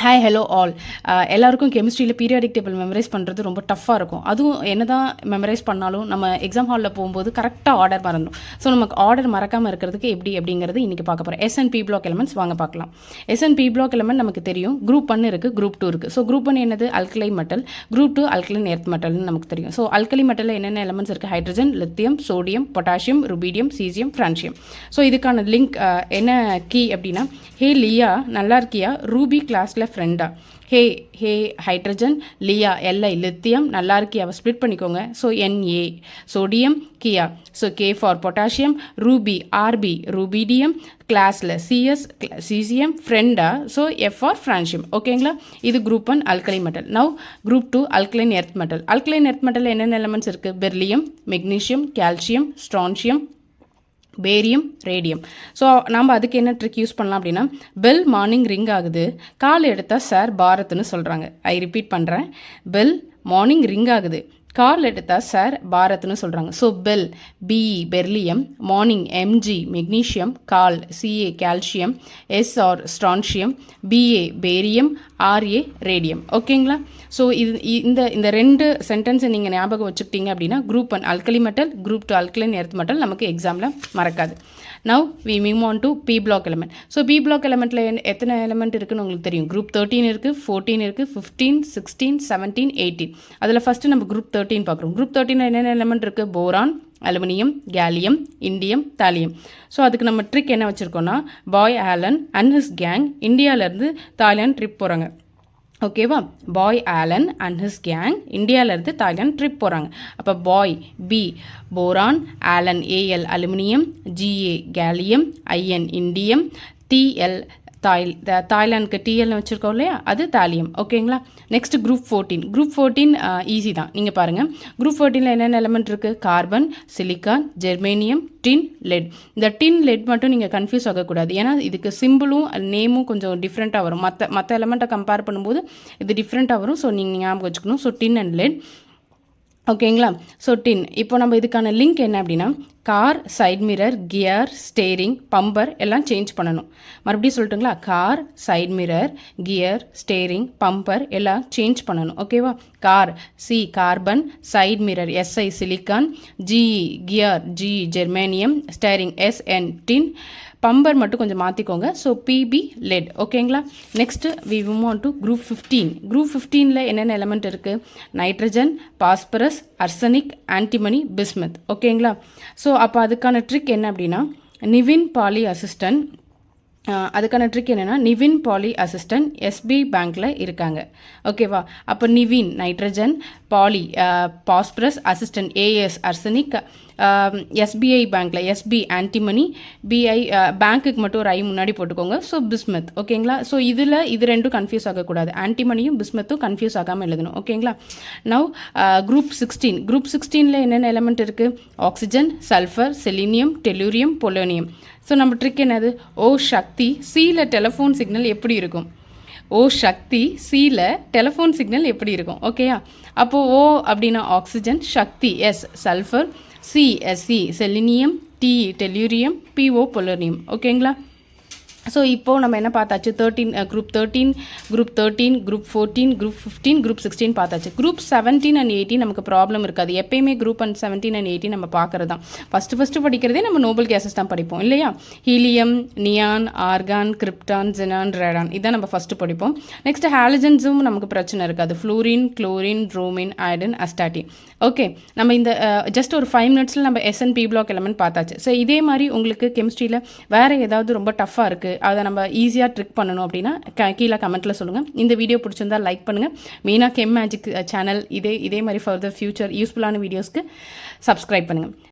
Hi hello all எல்லாருக்கும் கெமிஸ்ட்ரியில் periodic table memorise பண்ணுறது ரொம்ப டஃப்பாக இருக்கும். அதுவும் என்ன தான் மெமரைஸ் பண்ணாலும் நம்ம எக்ஸாம் ஹாலில் போகும்போது கரெக்டாக ஆர்டர் மறந்துடும். ஸோ நமக்கு ஆர்டர் மறக்காமல் இருக்கிறதுக்கு எப்படி அப்படிங்கிறது இன்றைக்கி பார்க்க போகிறோம் எஸ்என்பி பிளாக் எலமெண்ட்ஸ் வாங்க பார்க்கலாம். எஸ்என்பி பிளாக் எலமெண்ட் நமக்கு தெரியும். குரூப் ஒன் இருக்குது குரூப் டூ இருக்குது ஸோ குரூப் ஒன் என்னது? Alkali metal group two alkaline earth மெட்டல்னு நமக்கு தெரியும். ஸோ அல்கலி மெட்டலில் என்னென்ன எலமெண்ட்ஸ் இருக்குது hydrogen lithium sodium potassium rubidium caesium francium so இதுக்கான லிங்க் uh, என்ன கீ அப்படின்னா ஹே லியா நல்லா இருக்கியா? ரூபி கிளாஸில் ஃப்ரெண்டா hey hey hydrogen Liya LI lithium நல்லா இருக்கியாவை ஸ்ப்ளிட் பண்ணிக்கோங்க. So NA sodium Kia so K for potassium Ruby RB rubidium கிளாஸில் சிஎஸ் சிசிஎம் ஃப்ரெண்டா ஸோ எஃப் ஃபார் ஃப்ரான்ஷியம் ஓகேங்களா இது group one alkaline metal now group two alkaline earth metal alkaline earth metal என்னென்ன elements இருக்குது beryllium magnesium calcium strontium barium radium. So நம்ம அதுக்கு என்ன trick use பண்ணலாம் அப்படின்னா பெல் மார்னிங் ரிங் ஆகுது. கால் எடுத்தால் சார் பாரத்னு சொல்கிறாங்க ஐ ரிப்பீட் பண்ணுறேன் பெல் மார்னிங் ரிங் ஆகுது. கால் எடுத்தால் சார் பாரத்னு சொல்கிறாங்க so bell B E beryllium morning M G magnesium call C A calcium S R strontium B A barium R A radium ஓகேங்களா so இது இந்த இந்த ரெண்டு சென்டென்ஸை நீங்கள் ஞாபகம் வச்சுக்கிட்டீங்க அப்படின்னா group one alkali metal group two alkaline earth metal நமக்கு எக்ஸாமில் மறக்காது. Now we move on to P block element so P block எலமெண்ட்டில் எத்தனை எலமெண்ட் இருக்குன்னு உங்களுக்கு தெரியும்? குரூப் தேர்ட்டின் இருக்குது ஃபோர்டீன் இருக்குது ஃபிஃப்டீன் சிக்ஸ்டீன் செவன்டீன் எயிட்டீன் அதில் ஃபஸ்ட்டு நம்ம குரூப் தேர்ட்டின் பார்க்குறோம். குரூப் தேர்ட்டின் என்னென்ன எலமெண்ட் இருக்குது boron aluminium gallium indium thallium so அதுக்கு நம்ம ட்ரிக் என்ன வச்சுருக்கோன்னா boy Alan and his gang இந்தியாவிலேருந்து தாலியான் ட்ரிப் போகிறாங்க ஓகேவா boy Alan and his gang இந்தியாவிலேருந்து தாய்லாந்து ட்ரிப் போகிறாங்க அப்போ boy B boron Alan A L aluminium G A gallium I N indium T L Thai தாய்லாந்துக்கு டிஎல்னு வச்சுருக்கோம் இல்லையா? அது தாலியம் ஓகேங்களா next group fourteen group fourteen easy தான். நீங்கள் பாருங்கள் குரூப் ஃபோர்டீனில் என்னென்ன எலமெண்ட் இருக்குது carbon silicon germanium tin lead இந்த டின் லெட் மட்டும் நீங்கள் கன்ஃபியூஸ் ஆகக்கூடாது. ஏன்னா இதுக்கு சிம்பிளும் நேமும் கொஞ்சம் டிஃப்ரெண்ட்டாக வரும். மற்ற மற்ற எலமெண்ட்டை கம்பேர் பண்ணும்போது இது டிஃப்ரெண்ட்டாக வரும். ஸோ நீங்கள் ஞாபகம் வச்சுக்கணும். ஸோ டின் அண்ட் லெட் ஓகேங்களா ஸோ டின் இப்போ நம்ம இதுக்கான லிங்க் என்ன அப்படின்னா car side mirror gear steering bumper எல்லாம் சேஞ்ச் பண்ணணும். மறுபடியும் சொல்லட்டுங்களா? Car side mirror gear steering bumper எல்லாம் சேஞ்ச் பண்ணணும். ஓகேவா car C carbon side mirror SI silicon GE gear G germanium steering S N tin bumper மட்டும் கொஞ்சம் மாற்றிக்கோங்க ஸோ பிபி லெட் ஓகேங்களா next we move to group fifteen group ஃபிஃப்டீனில் என்னென்ன element இருக்குது nitrogen phosphorus arsenic antimony bismuth ஓகேங்களா so அப்போ அதுக்கான trick என்ன அப்படின்னா நிவின் பாலி அசிஸ்டன்ட் அதுக்கான ட்ரிக் என்னென்னா Nivin Pauly assistant S P பேங்க்கில் இருக்காங்க. ஓகேவா அப்போ Nivin nitrogen Pauly phosphorus assistant A S arsenic S B I பேங்க்கில் S B antimony B I பேங்க்குக்கு மட்டும் ஒரு ஐ முன்னாடி போட்டுக்கோங்க. ஸோ பிஸ்மத் ஓகேங்களா ஸோ இதில் இது ரெண்டும் கன்ஃபியூஸ் ஆகக்கூடாது. ஆன்டிமனியும் பிஸ்மத்தும் கன்ஃபியூஸ் ஆகாமல் எழுதணும். ஓகேங்களா நவ் குரூப் சிக்ஸ்டீன் குரூப் சிக்ஸ்டீனில் என்னென்ன எலமெண்ட் இருக்குது oxygen sulphur selenium tellurium polonium so நம்ம ட்ரிக் என்னது? ஓ சக்தி சியில் டெலஃபோன் சிக்னல் எப்படி இருக்கும்? ஓ சக்தி சியில் டெலஃபோன் சிக்னல் எப்படி இருக்கும்? ஓகேயா அப்போது ஓ அப்படின்னா oxygen Shakti S sulphur C S E selenium T tellurium P O polonium ஓகேங்களா ஸோ இப்போது நம்ம என்ன பார்த்தாச்சு? Thirteen group thirteen group thirteen group fourteen group fifteen group sixteen பார்த்தாச்சு. குரூப் செவன்டீன் அண்ட் எயிட்டீன் நமக்கு ப்ராப்ளம் இருக்காது. எப்பயுமே group and seventeen and eighteen நம்ம பார்க்குறது தான் ஃபஸ்ட்டு ஃபஸ்ட்டு படிக்கிறதே நம்ம நோபல் கேசஸ் தான் படிப்போம் இல்லையா? Helium neon argon krypton xenon radon இதான் நம்ம ஃபஸ்ட்டு படிப்போம். நெக்ஸ்ட் ஹாலஜன்ஸும் நமக்கு பிரச்சனை இருக்காது. Fluorine chlorine bromine iodine astatine okay நம்ம இந்த uh, ஜஸ்ட் ஒரு ஃபைவ் மினிட்ஸில் நம்ம எஸ்என்பி பிளாக் எலமெண்ட் பார்த்தாச்சு. ஸோ இதே மாதிரி உங்களுக்கு கெமிஸ்ட்ரியில் வேறு ஏதாவது ரொம்ப டஃப்பாக இருக்குது இருக்குது அதை நம்ம ஈஸியாக ட்ரிக் பண்ணணும் அப்படின்னா க கீழே கமெண்ட்டில் சொல்லுங்கள் இந்த வீடியோ பிடிச்சிருந்தால் லைக் பண்ணுங்கள் மெயினாக கெம் மேஜிக் சேனல் இதே இதே மாதிரி ஃபர்தர் ஃபியூச்சர் யூஸ்ஃபுல்லான வீடியோஸ்க்கு சப்ஸ்கிரைப் பண்ணுங்கள்